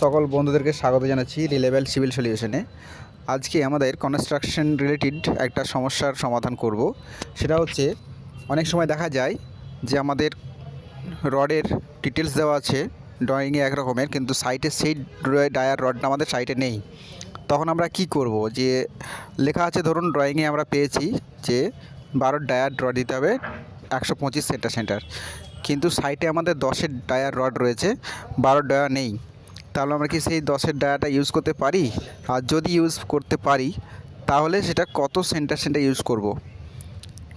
সকল বন্ধুদেরকে স্বাগত জানাচ্ছি রিলেভেল সিভিল সলিউশনে। আজকে আমাদের কনস্ট্রাকশন রিলেটেড একটা সমস্যার সমাধান করব। সেটা হচ্ছে, অনেক সময় দেখা যায় যে আমাদের রডের ডিটেলস দেওয়া আছে ড্রয়িংয়ে এক রকমের কিন্তু সাইটে সেই ডায়ার রডটা আমাদের সাইটে নেই। তখন আমরা কি করব? যে লেখা আছে, ধরুন ড্রয়িংয়ে আমরা পেয়েছি যে বারোর ডায়ার রড দিতে হবে, একশো পঁচিশ সেন্টার সেন্টার কিন্তু সাইটে আমাদের দশের ডায়ার রড রয়েছে বারোর ডায়ার নেই। তাহলে আমরা কি সেই দশের ডায়াটা ইউজ করতে পারি? আর যদি ইউজ করতে পারি, তাহলে সেটা কত সেন্টার সেন্টার ইউজ করব?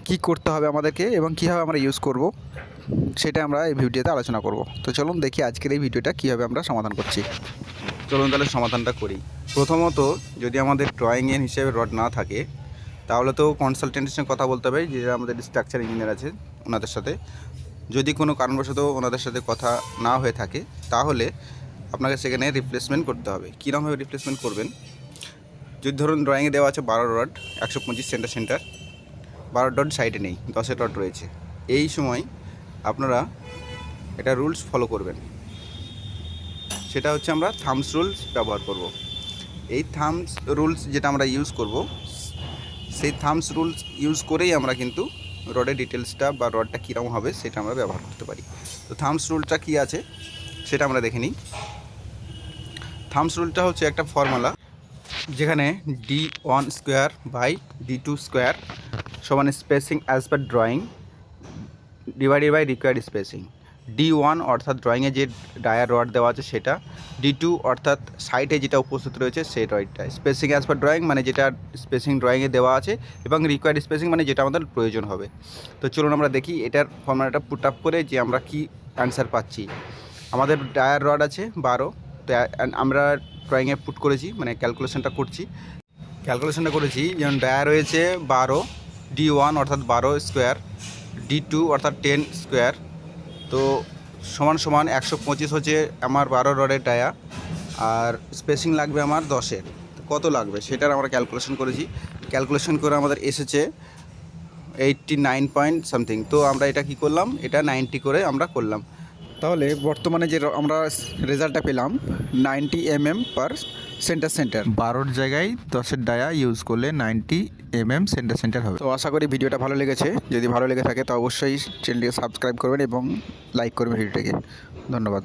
কি করতে হবে আমাদেরকে এবং কীভাবে আমরা ইউজ করব? সেটা আমরা এই ভিডিওতে আলোচনা করব। তো চলুন দেখি আজকের এই ভিডিওটা কীভাবে আমরা সমাধান করছি। চলুন তাহলে সমাধানটা করি। প্রথমত, যদি আমাদের ড্রয়িং এর হিসেবে রড না থাকে, তাহলে তো কনসালটেন্টের সঙ্গে কথা বলতে হবে, যে আমাদের স্ট্রাকচার ইঞ্জিনিয়ার আছে, ওনাদের সাথে। যদি কোনো কারণবশত ওনাদের সাথে কথা না হয়ে থাকে, তাহলে আপনাকে সেখানে রিপ্লেসমেন্ট করতে হবে। কীরকমভাবে রিপ্লেসমেন্ট করবেন? যদি ধরুন ড্রয়িংয়ে দেওয়া আছে বারো রড, একশো পঁচিশ সেন্টার সেন্টার বারো রড সাইডে নেই, দশের রড রয়েছে। এই সময় আপনারা এটা রুলস ফলো করবেন। সেটা হচ্ছে আমরা থামস রুলস ব্যবহার করব। এই থামস রুলস যেটা আমরা ইউজ করব, সেই থামস রুলস ইউজ করেই আমরা কিন্তু রডের ডিটেলসটা বা রডটা কীরকম হবে সেটা আমরা ব্যবহার করতে পারি। তো থামস রুলটা কী আছে, সেটা আমরা দেখে নিই। থামস রুলটা হচ্ছে একটা ফর্মুলা যেখানে D one square by D two square সমান spacing as per drawing divided by required spacing D one অর্থাৎ ড্রয়িংয়ে যে ডায়ার রড দেওয়া আছে সেটা ডি টু অর্থাৎ সাইটে যেটা উপস্থিত রয়েছে সেই রডটা স্পেসিং অ্যাজ পার ড্রয়িং মানে যেটা স্পেসিং ড্রয়িংয়ে দেওয়া আছে এবং রিকোয়ার্ড স্পেসিং মানে যেটা আমাদের প্রয়োজন হবে। তো চলুন আমরা দেখি এটার ফর্মুলাটা পুট আপ করে যে আমরা কি অ্যান্সার পাচ্ছি। আমাদের ডায়ার রড আছে বারো তো আমরা ড্রয়িংয়ে পুট করেছি মানে ক্যালকুলেশনটা করছি। ক্যালকুলেশনটা করেছি, যেমন ডায়া রয়েছে বারো ডি ওয়ান অর্থাৎ বারো স্কোয়ার ডি টু অর্থাৎ টেন স্কোয়ার তো সমান সমান একশো পঁচিশ হচ্ছে আমার বারো রডের ডায়া, আর স্পেসিং লাগবে আমার দশের। কত লাগবে? সেটার আমরা ক্যালকুলেশন করেছি। ক্যালকুলেশন করে আমাদের এসেছে এইটটি নাইন পয়েন্ট সামথিং তো আমরা এটা কি করলাম? এটা নাইনটি করে আমরা করলাম। তাহলে বর্তমানে যে আমরা রেজাল্টটা পেলাম ninety M M per centre centre. বারোর জায়গায় দশের ডায়া ইউজ করলে ninety M M centre centre হবে। তো আশা করি ভিডিওটা ভালো লেগেছে। যদি ভালো লেগে থাকে তো অবশ্যই চ্যানেলটিকে সাবস্ক্রাইব করবেন এবং লাইক করবেন ভিডিওটাকে। ধন্যবাদ।